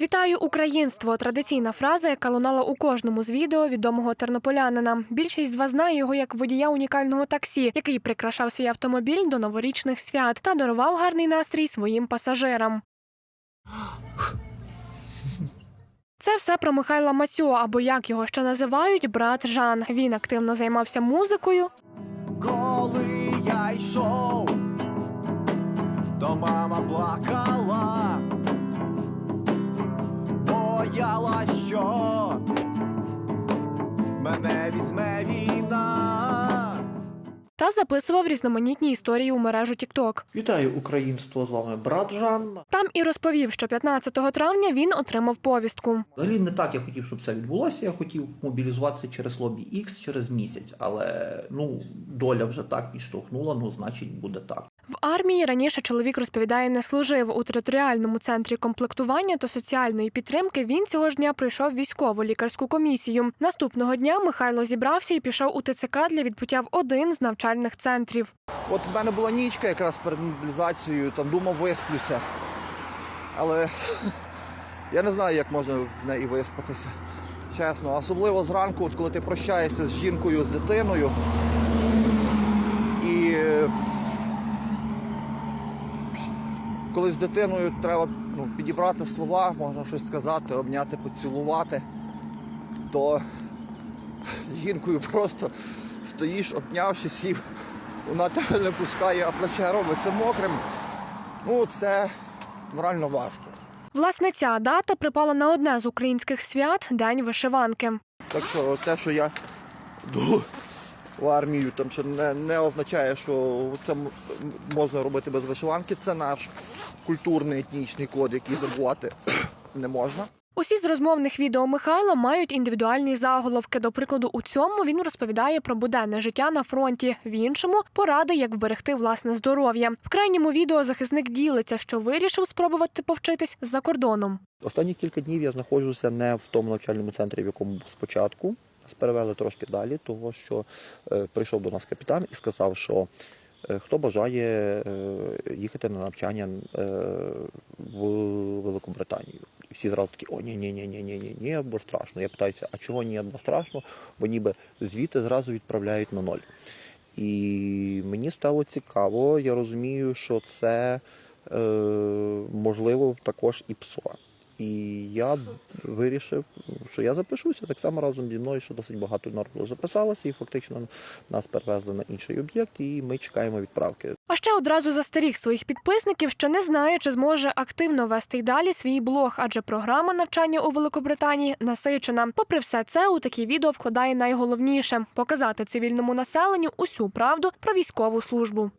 Вітаю українство! Традиційна фраза, яка лунала у кожному з відео відомого тернополянина. Більшість з вас знає його як водія унікального таксі, який прикрашав свій автомобіль до новорічних свят та дарував гарний настрій своїм пасажирам. Це все про Михайла Мацьо, або як його ще називають, брат Жан. Він активно займався музикою, Коли я йшов, то мама плакала, та записував різноманітні історії у мережу TikTok. Вітаю українство! З вами брат Жанна. Там і розповів, що 15 травня він отримав повістку. Взагалі не так я хотів, щоб це відбулося. Я хотів мобілізуватися через лобі X через місяць, але ну доля вже так підштовхнула, ну значить буде так. В армії раніше чоловік розповідає, не служив у територіальному центрі комплектування та соціальної підтримки. Він цього ж дня пройшов військову лікарську комісію. Наступного дня Михайло зібрався і пішов у ТЦК для відбуття в один з навчальних центрів. От в мене була нічка якраз перед мобілізацією, там думав висплюся. Але я не знаю, як можна в неї виспатися. Чесно, особливо зранку, от коли ти прощаєшся з жінкою, з дитиною. І е, коли з дитиною треба ну, підібрати слова, можна щось сказати, обняти, поцілувати, то жінкою просто стоїш, обнявши, сів, вона тебе не пускає, а плече робиться мокрим. Ну, це морально важко. Власне, ця дата припала на одне з українських свят День вишиванки. Так що те, що я в армію, там ще не, не означає, що це можна робити без вишиванки. Це наш культурний етнічний код, який забувати не можна. Усі з розмовних відео Михайла мають індивідуальні заголовки. До прикладу, у цьому він розповідає про буденне життя на фронті. В іншому поради, як вберегти власне здоров'я. В крайньому відео захисник ділиться, що вирішив спробувати повчитись за кордоном. Останні кілька днів я знаходжуся не в тому навчальному центрі, в якому був спочатку. Перевели трошки далі, того що е, прийшов до нас капітан і сказав, що е, хто бажає е, їхати на навчання в Великобританію. І всі зразу такі, о, ні, ні, ні, ні, ні, ні, ні, бо страшно. Я питаюся, а чого ні, бо страшно? Бо ніби звідти зразу відправляють на ноль. І мені стало цікаво, я розумію, що це е, можливо також і ПСО. І я вирішив, що я запишуся так само разом зі мною, що досить багато народу записалося, і фактично нас перевезли на інший об'єкт, і ми чекаємо відправки. А ще одразу застеріг своїх підписників, що не знає, чи зможе активно вести й далі свій блог, адже програма навчання у Великобританії насичена. Попри все це, у такі відео вкладає найголовніше показати цивільному населенню усю правду про військову службу.